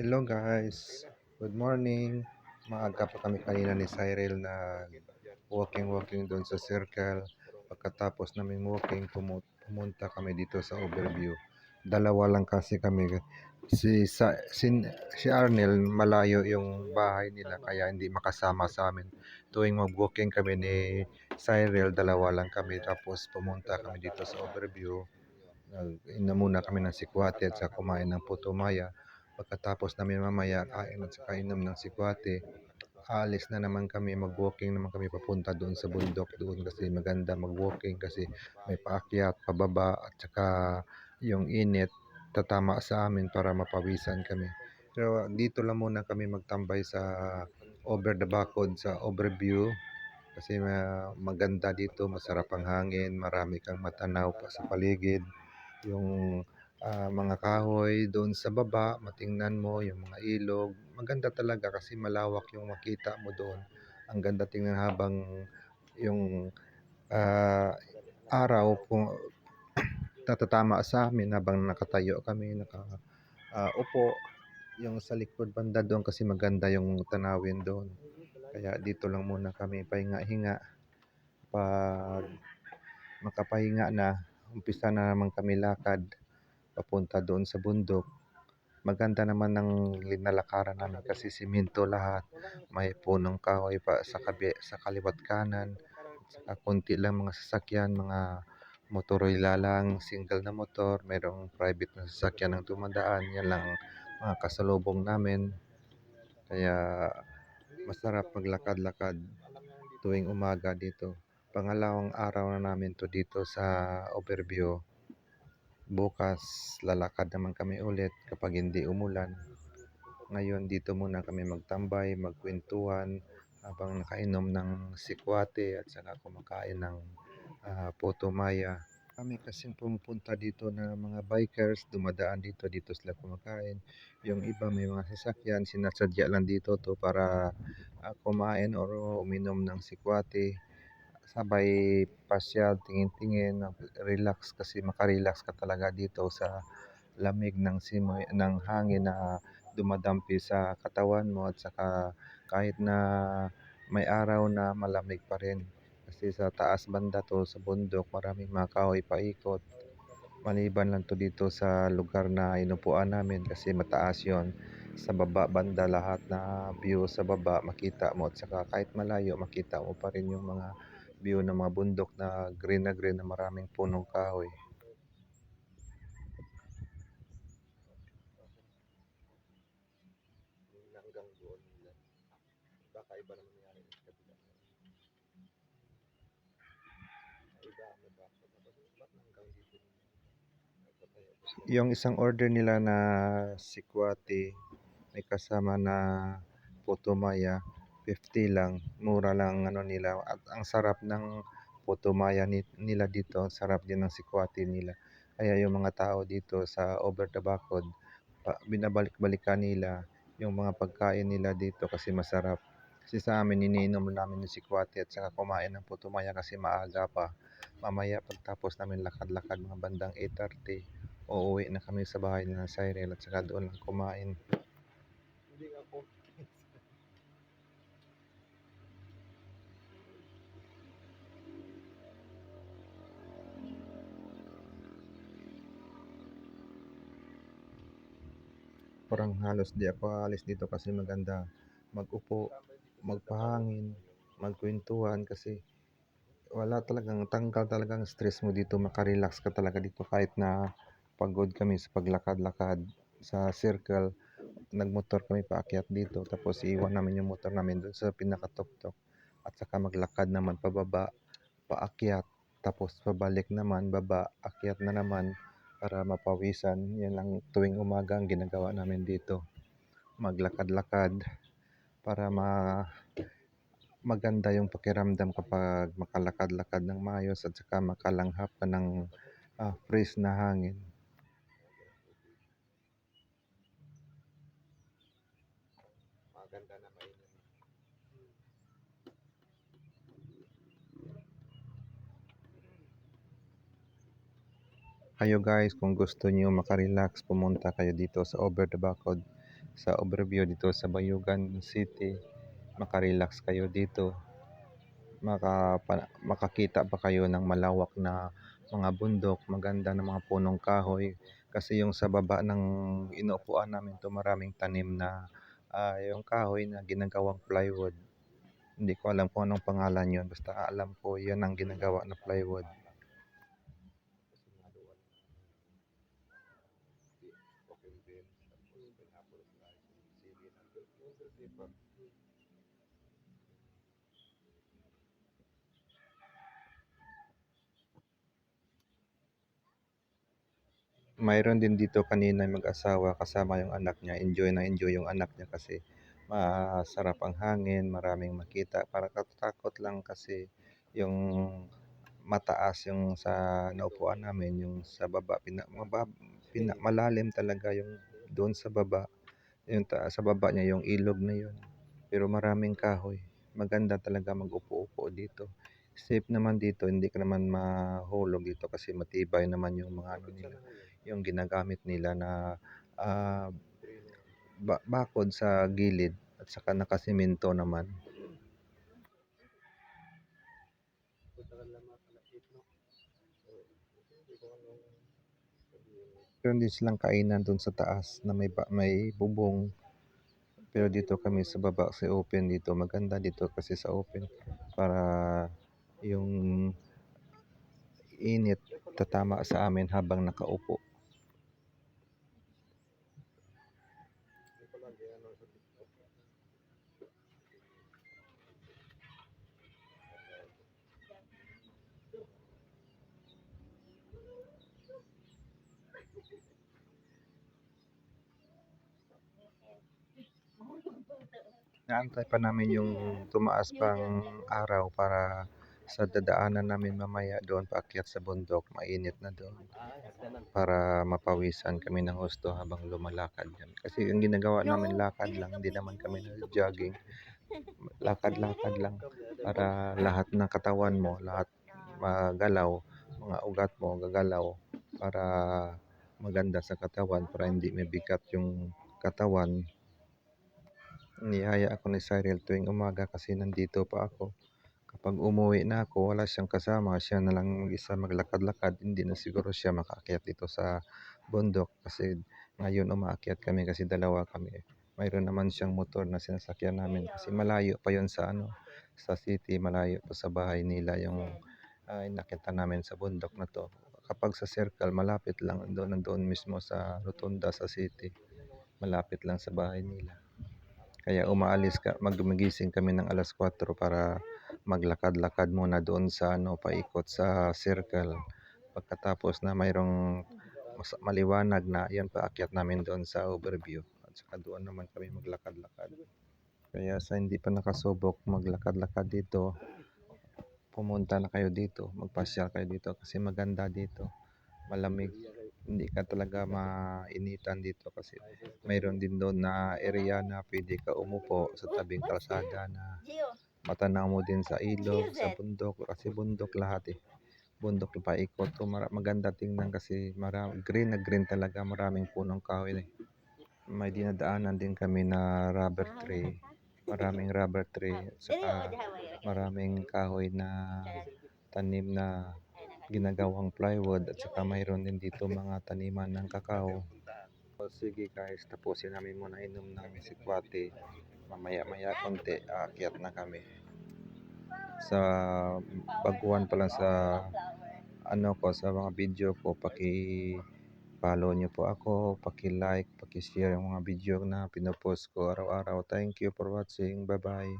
Hello guys, good morning. Maaga pa kami kanina ni Cyril na walking-walking doon sa circle. Pagkatapos namin walking, pumu- pumunta kami dito sa overview. Dalawa lang kasi kami. Si, sa, si, si Arnel, malayo yung bahay nila kaya hindi makasama sa amin. Tuwing mag-walking kami ni Cyril, dalawa lang kami. Tapos pumunta kami dito sa overview. Nag-inom muna kami ng sikwate at sa kumain ng putumaya. Pagkatapos namin mamaya kain at saka inom ng sikwate, aalis na naman kami, mag-walking naman kami papunta doon sa bundok doon kasi maganda mag-walking kasi may paakyat, pababa at saka yung init tatama sa amin para mapawisan kami. Pero dito lang muna kami magtambay sa over the bakod sa overview kasi ma- maganda dito, masarap ang hangin, marami kang matanaw pa sa paligid. Yung ah, mga kahoy doon sa baba, matingnan mo yung mga ilog. Maganda talaga kasi malawak yung makita mo doon. Ang ganda tingnan habang yung ah, araw kung tatatama sa amin habang nakatayo kami, naka ah, yung sa likod banda doon kasi maganda yung tanawin doon. Kaya dito lang muna kami pahinga-hinga. Pag makapahinga na, umpisa na naman kami lakad papunta doon sa bundok. Maganda naman ng linalakaran namin kasi simento lahat. May punong kahoy pa sa, kabi, sa kaliwat kanan. Saka konti lang mga sasakyan, mga motorola lang, single na motor. Mayroong private na sasakyan ang tumadaan. Yan lang mga kasalubong namin. Kaya masarap maglakad-lakad tuwing umaga dito. Pangalawang araw na namin to dito sa overview bukas lalakad naman kami ulit kapag hindi umulan. Ngayon dito muna kami magtambay, magkwentuhan habang nakainom ng sikwate at saka kumakain ng uh, putumaya. Kami kasing pumupunta dito na mga bikers, dumadaan dito, dito sila kumakain. Yung iba may mga sasakyan, sinasadya lang dito to para uh, kumain or uminom ng sikwate sabay pasyal, tingin-tingin, relax kasi makarelax ka talaga dito sa lamig ng simoy ng hangin na dumadampi sa katawan mo at saka kahit na may araw na malamig pa rin. Kasi sa taas banda to sa bundok maraming mga kahoy paikot. Maliban lang to dito sa lugar na inupuan namin kasi mataas yon sa baba banda lahat na view sa baba makita mo at saka kahit malayo makita mo pa rin yung mga view ng mga bundok na green na green na maraming punong kahoy. hanggang doon nila. Baka iba naman nangyari sa kabila. Iba, dito? Yung isang order nila na sikwati may kasama na putumaya 50 lang. Mura lang ano nila at ang sarap ng putumaya nila dito. Sarap din ng sikwati nila. Kaya yung mga tao dito sa Over the binabalik-balikan nila yung mga pagkain nila dito kasi masarap. Kasi sa amin, iniinom namin yung sikwati at saka kumain ng putumaya kasi maaga pa. Mamaya pagtapos namin lakad-lakad mga bandang 8.30, uuwi na kami sa bahay ng Cyril at saka doon lang kumain. Parang halos di ako alis dito kasi maganda mag-upo, magpahangin, magkwentuhan kasi wala talagang tanggal talagang stress mo dito, makarelax ka talaga dito kahit na pagod kami sa paglakad-lakad sa circle. Nagmotor kami paakyat dito tapos iwan namin yung motor namin doon sa pinakatuktok at saka maglakad naman pababa, paakyat tapos pabalik naman baba, akyat na naman para mapawisan. Yan lang tuwing umaga ang ginagawa namin dito. Maglakad-lakad para ma maganda yung pakiramdam kapag makalakad-lakad ng maayos at saka makalanghap ka ng uh, fresh na hangin. Kayo guys kung gusto niyo makarelax pumunta kayo dito sa Over the Bacod sa overview dito sa Bayugan City. Makarelax kayo dito. Maka, makakita pa kayo ng malawak na mga bundok, maganda na mga punong kahoy. Kasi yung sa baba ng inuupuan namin to maraming tanim na uh, yung kahoy na ginagawang plywood. Hindi ko alam kung anong pangalan yon Basta alam ko yan ang ginagawa na plywood. Mayroon din dito kanina mag-asawa kasama yung anak niya. Enjoy na enjoy yung anak niya kasi masarap ang hangin, maraming makita. Para katakot lang kasi yung mataas yung sa naupuan namin, yung sa baba, pina, mabab, pina, malalim talaga yung doon sa baba. Yung ta, sa baba niya yung ilog na yun. Pero maraming kahoy. Maganda talaga mag-upo-upo dito. Safe naman dito, hindi ka naman mahulog dito kasi matibay naman yung mga ano nila yung ginagamit nila na uh, ba- bakod sa gilid at saka nakasimento naman. Meron din silang kainan doon sa taas na may, may bubong. Pero dito kami sa baba kasi open dito. Maganda dito kasi sa open para yung init tatama sa amin habang nakaupo. Naantay pa namin yung tumaas pang araw para sa dadaanan namin mamaya doon paakyat sa bundok. Mainit na doon para mapawisan kami ng gusto habang lumalakad yan. Kasi yung ginagawa namin lakad lang, hindi naman kami jogging. Lakad-lakad lang para lahat ng katawan mo, lahat magalaw, mga ugat mo gagalaw para maganda sa katawan para hindi mabigat yung katawan niyaya ako ni Cyril tuwing umaga kasi nandito pa ako. Kapag umuwi na ako, wala siyang kasama, siya na lang isa maglakad-lakad, hindi na siguro siya makaakyat dito sa bundok kasi ngayon umaakyat kami kasi dalawa kami. Mayroon naman siyang motor na sinasakyan namin kasi malayo pa yon sa ano, sa city, malayo pa sa bahay nila yung uh, nakita namin sa bundok na to. Kapag sa circle, malapit lang doon, doon mismo sa rotunda sa city. Malapit lang sa bahay nila. Kaya umaalis ka, magmagising kami ng alas 4 para maglakad-lakad muna doon sa ano, paikot sa circle. Pagkatapos na mayroong maliwanag na, yan paakyat namin doon sa overview. At saka doon naman kami maglakad-lakad. Kaya sa hindi pa nakasubok maglakad-lakad dito, pumunta na kayo dito, magpasyal kayo dito kasi maganda dito. Malamig hindi ka talaga mainitan dito kasi mayroon din doon na area na pwede ka umupo sa tabing kalsada na matanaw mo din sa ilog, sa bundok kasi bundok lahat eh. Bundok pa ikot to maganda tingnan kasi marami, green na green talaga maraming punong kahoy eh. May dinadaanan din kami na rubber tree. Maraming rubber tree saka maraming kahoy na tanim na ginagawang plywood at saka mayroon din dito mga taniman ng kakao. So, sige guys, tapusin namin muna inom ng sikwate. Mamaya-maya konti, aakyat na kami. Sa baguhan pa lang sa ano ko, sa mga video ko, paki follow nyo po ako, paki-like, paki-share yung mga video na pinopost ko araw-araw. Thank you for watching. Bye-bye.